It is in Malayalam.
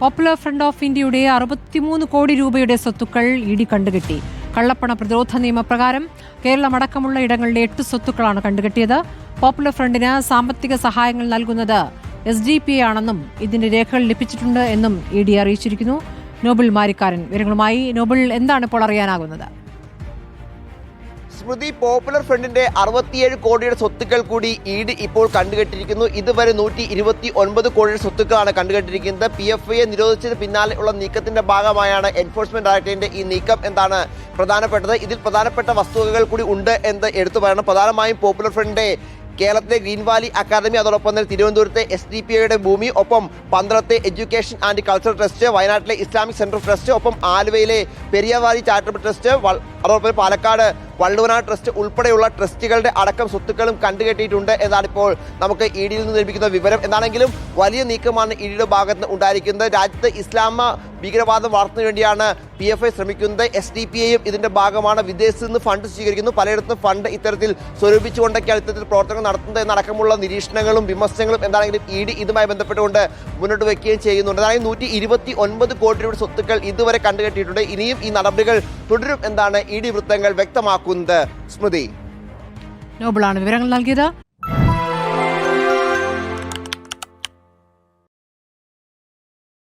പോപ്പുലർ ഫ്രണ്ട് ഓഫ് ഇന്ത്യയുടെ അറുപത്തിമൂന്ന് കോടി രൂപയുടെ സ്വത്തുക്കൾ ഇടി കണ്ടുകെട്ടി. കള്ളപ്പണ പ്രതിരോധ നിയമപ്രകാരം കേരളമടക്കമുള്ള ഇടങ്ങളിലെ എട്ട് സ്വത്തുക്കളാണ് കണ്ടുകെട്ടിയത്. പോപ്പുലർ ഫ്രണ്ടിന് സാമ്പത്തിക സഹായങ്ങൾ നൽകുന്നത് എസ് ഡി പി ആണെന്നും ഇതിന്റെ രേഖകൾ ലഭിച്ചിട്ടുണ്ട് എന്നും ഇ ഡി അറിയിച്ചിരിക്കുന്നു. നോബിൾ മാരിക്കാരൻ വിവരങ്ങളുമായി നോബിൾ എന്താണ് ഇപ്പോൾ അറിയാനാകുന്നത്? സ്മൃതി പോപ്പുലർ ഫ്രണ്ടിന്റെ അറുപത്തിയേഴ് കോടിയുടെ സ്വത്തുക്കൾ കൂടി ഈട് ഇപ്പോൾ കണ്ടുകെട്ടിരിക്കുന്നു. ഇതുവരെ നൂറ്റി ഇരുപത്തി ഒൻപത് കോടിയുടെ സ്വത്തുക്കളാണ് കണ്ടുകെട്ടിരിക്കുന്നത്. പി എഫ് ഐയെ നിരോധിച്ചതിന് പിന്നാലെ ഉള്ള നീക്കത്തിന്റെ ഭാഗമായാണ് എൻഫോഴ്സ്മെന്റ് ഡയറക്ടറേറ്റ് ഈ നീക്കം എന്താണ് പ്രധാനപ്പെട്ടത്. ഇതിൽ പ്രധാനപ്പെട്ട വസ്തുതകൾ കൂടി ഉണ്ട് എന്ന് എടുത്തു പറയണം. പ്രധാനമായും പോപ്പുലർ ഫ്രണ്ടിന്റെ കേരളത്തിലെ ഗ്രീൻ വാലി അക്കാദമി അതോടൊപ്പം തന്നെ തിരുവനന്തപുരത്തെ എസ് ഡി പി ഐയുടെ ഭൂമി ഒപ്പം പന്ത്രത്തെ എഡ്യൂക്കേഷൻ ആൻഡ് കൾച്ചറൽ ട്രസ്റ്റ് വയനാട്ടിലെ ഇസ്ലാമിക് സെൻട്രൽ ട്രസ്റ്റ് ഒപ്പം ആലുവയിലെ പെരിയവാലി ചാരിറ്റബിൾ ട്രസ്റ്റ് അതോടൊപ്പം പാലക്കാട് വള്ളുവനാട് ട്രസ്റ്റ് ഉൾപ്പെടെയുള്ള ട്രസ്റ്റുകളുടെ അടക്കം സ്വത്തുക്കളും കണ്ടുകെട്ടിയിട്ടുണ്ട് എന്നാണ് ഇപ്പോൾ നമുക്ക് ഇ ഡിയിൽ നിന്ന് ലഭിക്കുന്ന വിവരം. എന്താണെങ്കിലും വലിയ നീക്കമാണ് ഇ ഡിയുടെ ഭാഗത്ത് ഉണ്ടായിരിക്കുന്നത്. രാജ്യത്ത് ഇസ്ലാമ ഭീകരവാദം വളർത്തുന്നതിന് വേണ്ടിയാണ് പി എഫ് ഐ ശ്രമിക്കുന്നത്. എസ് ഡി പി ഐയും ഇതിന്റെ ഭാഗമാണ് വിദേശത്ത് നിന്ന് ഫണ്ട് സ്വീകരിക്കുന്നു. പലയിടത്തും ഫണ്ട് ഇത്തരത്തിൽ സ്വരൂപിച്ചുകൊണ്ടൊക്കെയാണ് ഇത്തരത്തിൽ പ്രവർത്തനങ്ങൾ നടത്തുന്നത് എന്നടക്കമുള്ള നിരീക്ഷണങ്ങളും വിമർശനങ്ങളും എന്താണെങ്കിലും ഇ ഡി ഇതുമായി ബന്ധപ്പെട്ടുകൊണ്ട് മുന്നോട്ട് വയ്ക്കുകയും ചെയ്യുന്നുണ്ട്. അതായത് നൂറ്റി ഇരുപത്തി ഒൻപത് കോടി രൂപയുടെ സ്വത്തുക്കൾ ഇതുവരെ കണ്ടുകെട്ടിയിട്ടുണ്ട്. ഇനിയും ഈ നടപടികൾ തുടരും. എന്നാണ് ഇ ഡി വൃത്തങ്ങൾ വ്യക്തമാക്കുന്നത് സ്മൃതി? നോബിളാണ് വിവരങ്ങൾ നൽകിയത്.